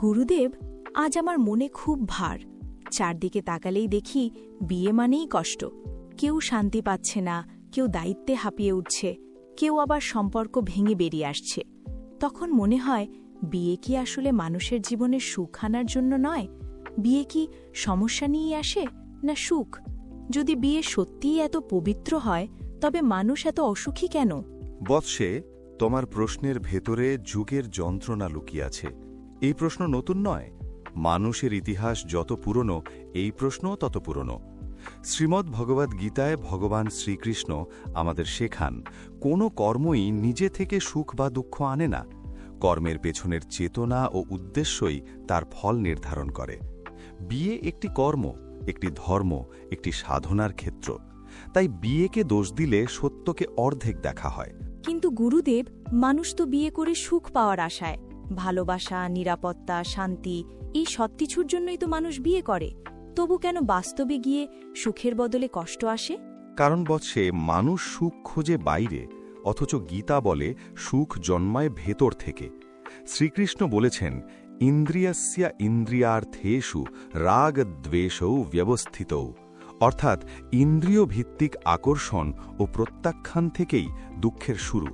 গুরুদেব, আজ আমার মনে খুব ভার। চারদিকে তাকালেই দেখি বিয়ে মানেই কষ্ট। কেউ শান্তি পাচ্ছে না, কেউ দায়িত্বে হাঁপিয়ে উঠছে, কেউ আবার সম্পর্ক ভেঙে বেরিয়ে আসছে। তখন মনে হয়, বিয়ে কি আসলে মানুষের জীবনে সুখ আনার জন্য নয়? বিয়ে কি সমস্যা নিয়ে আসে, না সুখ? যদি বিয়ে সত্যিই এত পবিত্র হয়, তবে মানুষ এত অসুখী কেন? বৎসে তোমার প্রশ্নের ভেতরে যুগের যন্ত্রণা লুকিয়াছে। এই প্রশ্ন নতুন নয়। মানুষের ইতিহাস যত পুরনো, এই প্রশ্নও তত পুরনো। শ্রীমদ্ ভগবদ্ গীতায় ভগবান শ্রীকৃষ্ণ আমাদের শেখান, কোনো কর্মই নিজে থেকে সুখ বা দুঃখ আনে না। কর্মের পেছনের চেতনা ও উদ্দেশ্যই তার ফল নির্ধারণ করে। বিয়ে একটি কর্ম, একটি ধর্ম, একটি সাধনার ক্ষেত্র। তাই বিয়েকে দোষ দিলে সত্যকে অর্ধেক দেখা হয়। কিন্তু গুরুদেব মানুষ তো বিয়ে করে সুখ পাওয়ার আশায়। ভালোবাসা, নিরাপত্তা, শান্তি, এই সবকিছুর জন্যই তো মানুষ বিয়ে করে। তবু কেন বাস্তবে গিয়ে সুখের বদলে কষ্ট আসে? কারণ বৎসে মানুষ সুখ খোঁজে বাইরে, অথচ গীতা বলে সুখ জন্মায় ভেতর থেকে। শ্রীকৃষ্ণ বলেছেন, ইন্দ্রিয়স্য ইন্দ্রিয়ার্থেষু রাগ দ্বেষৌ ব্যবস্থিত। অর্থাৎ ইন্দ্রিয় ভিত্তিক আকর্ষণ ও প্রত্যাখ্যান থেকেই দুঃখের শুরু।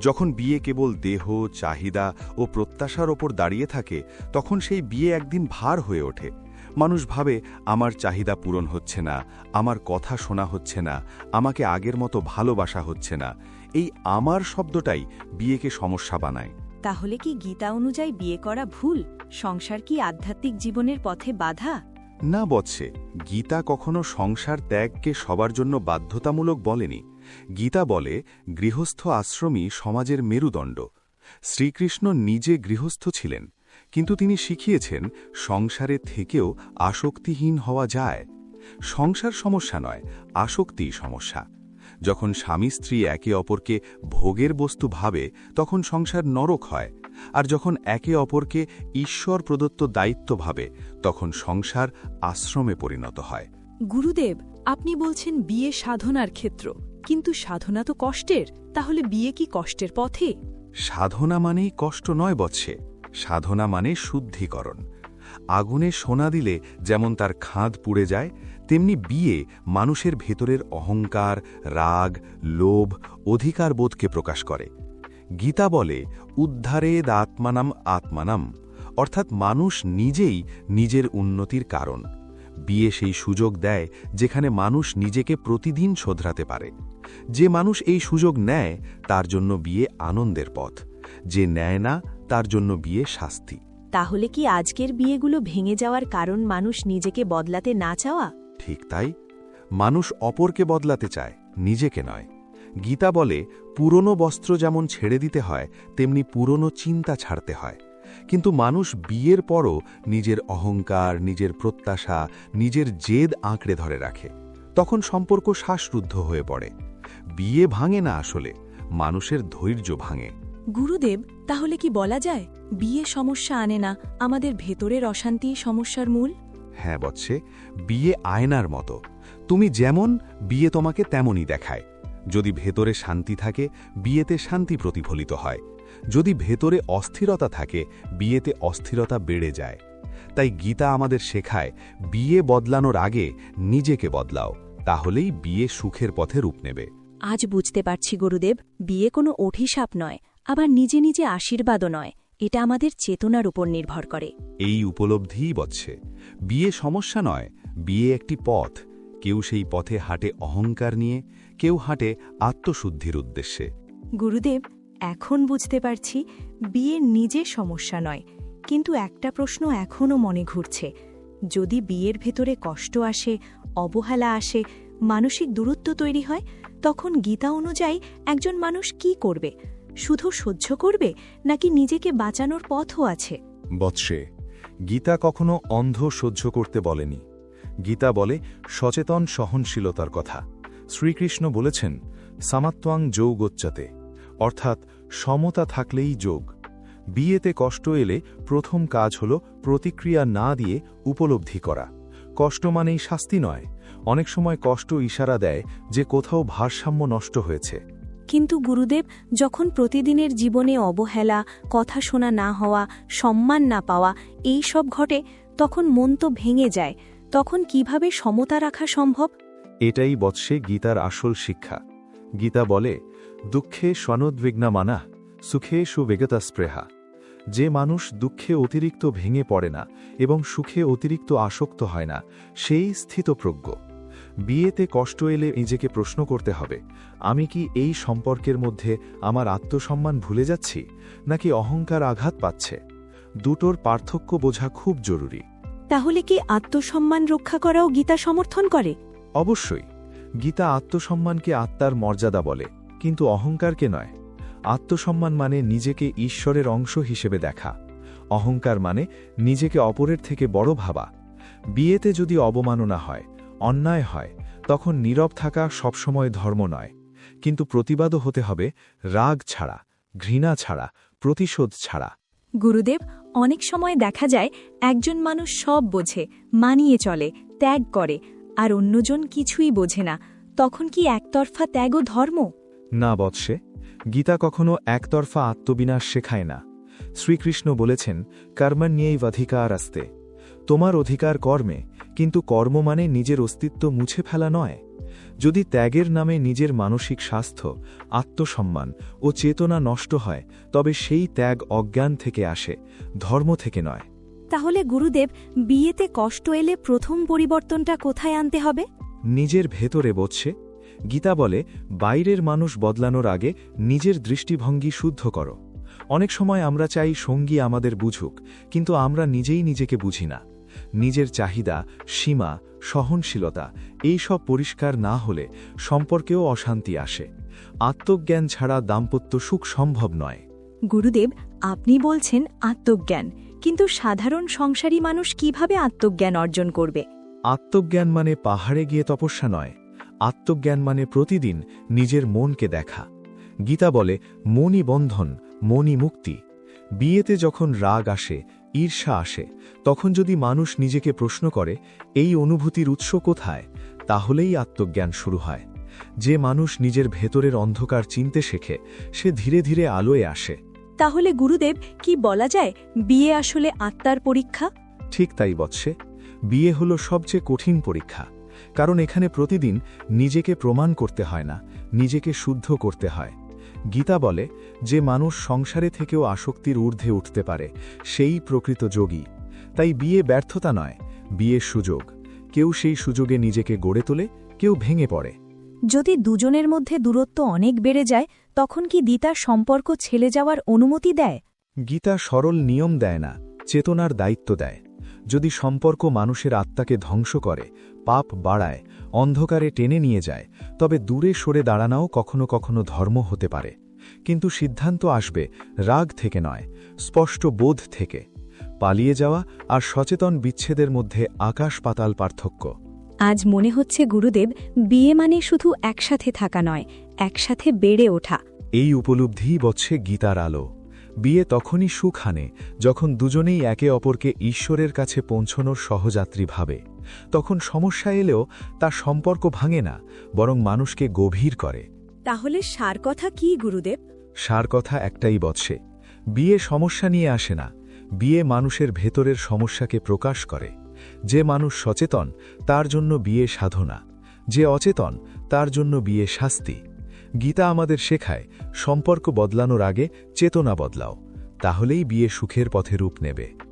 যখন বিয়ে কেবল দেহ, চাহিদা ও প্রত্যাশার ওপর দাঁড়িয়ে থাকে, তখন সেই বিয়ে একদিন ভার হয়ে ওঠে। মানুষ ভাবে, আমার চাহিদা পূরণ হচ্ছে না, আমার কথা শোনা হচ্ছে না, আমাকে আগের মতো ভালোবাসা হচ্ছে না। এই আমার শব্দটাই বিয়েকে সমস্যা বানায়। তাহলে কি গীতা অনুযায়ী বিয়ে করা ভুল? সংসার কি আধ্যাত্মিক জীবনের পথে বাধা? না বৎসে, গীতা কখনো সংসার ত্যাগকে সবার জন্য বাধ্যতামূলক বলেনি। গীতা বলে, গৃহস্থ আশ্রমই সমাজের মেরুদণ্ড। শ্রীকৃষ্ণ নিজে গৃহস্থ ছিলেন, কিন্তু তিনি শিখিয়েছেন, সংসারে থেকেও আসক্তিহীন হওয়া যায়। সংসার সমস্যা নয়, আসক্তিই সমস্যা। যখন স্বামী স্ত্রী একে অপরকে ভোগের বস্তু ভাবে, তখন সংসার নরক হয়। আর যখন একে অপরকে ঈশ্বর প্রদত্ত দায়িত্ব ভাবে তখন সংসার আশ্রমে পরিণত হয়। গুরুদেব আপনি বলছেন বিয়ে সাধনার ক্ষেত্র কিন্তু সাধনা তো কষ্টের তাহলে বিয়ে কি কষ্টের পথে? সাধনা মানেই কষ্ট নয় বৎসে সাধনা মানে শুদ্ধিকরণ। আগুনে সোনা দিলে যেমন তার খাঁদ পুড়ে যায় তেমনি বিয়ে মানুষের ভেতরের অহংকার রাগ লোভ অধিকার বোধকে প্রকাশ করে। গীতা বলে উদ্ধারেদ আত্মানাম আত্মানাম। অর্থাৎ মানুষ নিজেই নিজের উন্নতির কারণ। বিয়ে সেই সুযোগ দেয় যেখানে মানুষ নিজেকে প্রতিদিন শোধরাতে পারে। যে মানুষ এই সুযোগ নেয় তার জন্য বিয়ে আনন্দের পথ। যে নেয় না তার জন্য বিয়ে শাস্তি। তাহলে কি আজকের বিয়েগুলো ভেঙে যাওয়ার কারণ মানুষ নিজেকে বদলাতে না চাওয়া? ঠিক তাই। মানুষ অপরকে বদলাতে চায় নিজেকে নয়। গীতা বলে পুরনো বস্ত্র যেমন ছেড়ে দিতে হয় তেমনি পুরনো চিন্তা ছাড়তে হয়। কিন্তু মানুষ বিয়ের পরও নিজের অহংকার নিজের প্রত্যাশা নিজের জেদ আঁকড়ে ধরে রাখে। তখন সম্পর্ক শ্বাসরুদ্ধ হয়ে পড়ে। বিয়ে ভাঙে না আসলে মানুষের ধৈর্য ভাঙে। গুরুদেব তাহলে কি বলা যায় বিয়ে সমস্যা আনে না আমাদের ভেতরের অশান্তি সমস্যার মূল? হ্যাঁ বৎসে বিয়ে আয়নার মতো। তুমি যেমন বিয়ে তোমাকে তেমনই দেখায়। যদি ভেতরে শান্তি থাকে বিয়েতে শান্তি প্রতিফলিত হয়। যদি ভেতরে অস্থিরতা থাকে বিয়েতে অস্থিরতা বেড়ে যায়। তাই গীতা আমাদের শেখায় বিয়ে বদলানোর আগে নিজেকে বদলাও তাহলেই বিয়ে সুখের পথে রূপ নেবে। আজ বুঝতে পারছি গুরুদেব বিয়ে কোনো অভিশাপ নয় আবার নিজে নিজে আশীর্বাদও নয় এটা আমাদের চেতনার উপর নির্ভর করে। এই উপলব্ধিই বচ্ছে বিয়ে সমস্যা নয় বিয়ে একটি পথ। কেউ সেই পথে হাঁটে অহংকার নিয়ে কেউ হাঁটে আত্মশুদ্ধির উদ্দেশ্যে। গুরুদেব এখন বুঝতে পারছি বিয়ে নিজে সমস্যা নয় কিন্তু একটা প্রশ্ন এখনও মনে ঘুরছে। যদি বিয়ের ভেতরে কষ্ট আসে অবহেলা আসে মানসিক দূরত্ব তৈরি হয় তখন গীতা অনুযায়ী একজন মানুষ কি করবে? শুধু সহ্য করবে নাকি নিজেকে বাঁচানোর পথও আছে? বৎসে গীতা কখনো অন্ধ সহ্য করতে বলেনি। গীতা বলে সচেতন সহনশীলতার কথা। শ্রীকৃষ্ণ বলেছেন সামাত্বাং যৌগোচ্চাতে অর্থাৎ সমতা থাকলেই যোগ। বিয়েতে কষ্ট এলে প্রথম কাজ হল প্রতিক্রিয়া না দিয়ে উপলব্ধি করা। কষ্ট মানেই শাস্তি নয়। অনেক সময় কষ্ট ইশারা দেয় যে কোথাও ভারসাম্য নষ্ট হয়েছে। কিন্তু গুরুদেব, যখন প্রতিদিনের জীবনে অবহেলা, কথা শোনা না হওয়া, সম্মান না পাওয়া, এই সব ঘটে, তখন মন তো ভেঙে যায়। তখন কীভাবে সমতা রাখা সম্ভব? এটাই বৎসে গীতার আসল শিক্ষা। গীতা বলে, দুঃখে সনদ্বিগ্না মানা সুখে সুবেগতা স্পৃহা যে মানুষ দুঃখে অতিরিক্ত ভেঙে পড়ে না এবং সুখে অতিরিক্ত আসক্ত হয় না, সেই স্থিতপ্রজ্ঞ। বিয়েতে কষ্ট এলে নিজেকে প্রশ্ন করতে হবে, আমি কি এই সম্পর্কের মধ্যে আমার আত্মসম্মান ভুলে যাচ্ছি, নাকি অহংকার আঘাত পাচ্ছে? দুটোর পার্থক্য বোঝা খুব জরুরি। তাহলে কি আত্মসম্মান রক্ষা করাও গীতা সমর্থন করে? অবশ্যই, গীতা আত্মসম্মানকে আত্মার মর্যাদা বলে, কিন্তু অহংকারকে নয়। আত্মসম্মান মানে নিজেকে ঈশ্বরের অংশ হিসেবে দেখা। অহংকার মানে নিজেকে অপরের থেকে বড় ভাবা। বিয়েতে যদি অবমাননা হয়, অন্যায় হয়, তখন নীরব থাকা সবসময় ধর্ম নয়। কিন্তু প্রতিবাদও হতে হবে রাগ ছাড়া, ঘৃণা ছাড়া, প্রতিশোধ ছাড়া। গুরুদেব, অনেক সময় দেখা যায় একজন মানুষ সব বোঝে, মানিয়ে চলে, ত্যাগ করে আর অন্যজন কিছুই বোঝে না, তখন কি একতরফা ত্যাগও ধর্ম? না বৎসে, গীতা কখনো একতরফা আত্মবিনাশ শেখায় না। শ্রীকৃষ্ণ বলেছেন কর্মণ্যেই অধিকার আসতে। তোমার অধিকার কর্মে, কিন্তু কর্ম মানে নিজের অস্তিত্ব মুছে ফেলা নয়। যদি ত্যাগের নামে নিজের মানসিক স্বাস্থ্য, আত্মসম্মান ও চেতনা নষ্ট হয়, তবে সেই ত্যাগ অজ্ঞান থেকে আসে, ধর্ম থেকে নয়। তাহলে গুরুদেব বিয়েতে কষ্ট এলে প্রথম পরিবর্তনটা কোথায় আনতে হবে? নিজের ভেতরে বসছে গীতা বলে বাইরের মানুষ বদলানোর আগে নিজের দৃষ্টিভঙ্গি শুদ্ধ করো। অনেক সময় আমরা চাই সঙ্গী আমাদের বুঝুক কিন্তু আমরা নিজেই নিজেকে বুঝি না। নিজের চাহিদা সীমা সহনশীলতা এই সব পরিষ্কার না হলে সম্পর্কেও অশান্তি আসে। আত্মজ্ঞান ছাড়া দাম্পত্য সুখ সম্ভব নয়। গুরুদেব আপনি বলছেন আত্মজ্ঞান। কিন্তু সাধারণ সংসারী মানুষ কীভাবে আত্মজ্ঞান অর্জন করবে? আত্মজ্ঞান মানে পাহাড়ে গিয়ে তপস্যা নয়, আত্মজ্ঞান মানে প্রতিদিন নিজের মনকে দেখা। গীতা বলে মনই বন্ধন মনই মুক্তি। বিয়েতে যখন রাগ আসে, ঈর্ষা আসে, তখন যদি মানুষ নিজেকে প্রশ্ন করে, এই অনুভূতির উৎস কোথায়? তাহলেই আত্মজ্ঞান শুরু হয়। যে মানুষ নিজের ভেতরের অন্ধকার চিনতে শেখে, সে ধীরে ধীরে আলোয় আসে। তাহলে গুরুদেব, কি বলা যায়, বিয়ে আসলে আত্মার পরীক্ষা? ঠিক তাই বৎসে, বিয়ে হল সবচেয়ে কঠিন পরীক্ষা, কারণ এখানে প্রতিদিন নিজেকে প্রমাণ করতে হয় না, নিজেকে শুদ্ধ করতে হয়। গীতা বলে, যে মানুষ সংসারে থেকেও আসক্তির ঊর্ধ্বে উঠতে পারে, সেই প্রকৃত যোগী। তাই বিয়ে ব্যর্থতা নয় বিয়ে সুযোগ। কেউ সেই সুযোগে নিজেকে গড়ে তোলে, কেউ ভেঙে পড়ে। যদি দুজনের মধ্যে দূরত্ব অনেক বেড়ে যায়, তখন কি দিতার সম্পর্ক ছেলে যাওয়ার অনুমতি দেয়? গীতা সরল নিয়ম দেয় না, চেতনার দায়িত্ব দেয়। যদি সম্পর্ক মানুষের আত্মাকে ধ্বংস করে, পাপ বাড়ায়, অন্ধকারে টেনে নিয়ে যায়, তবে দূরে সরে দাঁড়ানাও কখনো কখনো ধর্ম হতে পারে। কিন্তু সিদ্ধান্ত আসবে রাগ থেকে নয়, স্পষ্ট বোধ থেকে। পালিয়ে যাওয়া আর সচেতন বিচ্ছেদের মধ্যে আকাশ পাতাল পার্থক্য। আজ মনে হচ্ছে গুরুদেব বিয়ে মানে শুধু একসাথে থাকা নয় একসাথে বেড়ে ওঠা। এই উপলব্ধিই বচ্ছে গীতার আলো। বিয়ে তখনই সুখ আনে যখন দুজনেই একে অপরকে ঈশ্বরের কাছে পৌঁছনোর সহযাত্রী ভাবে। তখন সমস্যা এলেও তার সম্পর্ক ভাঙে না বরং মানুষকে গভীর করে। তাহলে সার কথা কি গুরুদেব? সার কথা একটাই বৎসে বিয়ে সমস্যা নিয়ে আসে না বিয়ে মানুষের ভেতরের সমস্যাকে প্রকাশ করে। যে মানুষ সচেতন, তার জন্য বিয়ে সাধনা। যে অচেতন, তার জন্য বিয়ে শাস্তি। গীতা আমাদের শেখায়, সম্পর্ক বদলানোর আগে চেতনা বদলাও, তাহলেই বিয়ে সুখের পথে রূপ নেবে।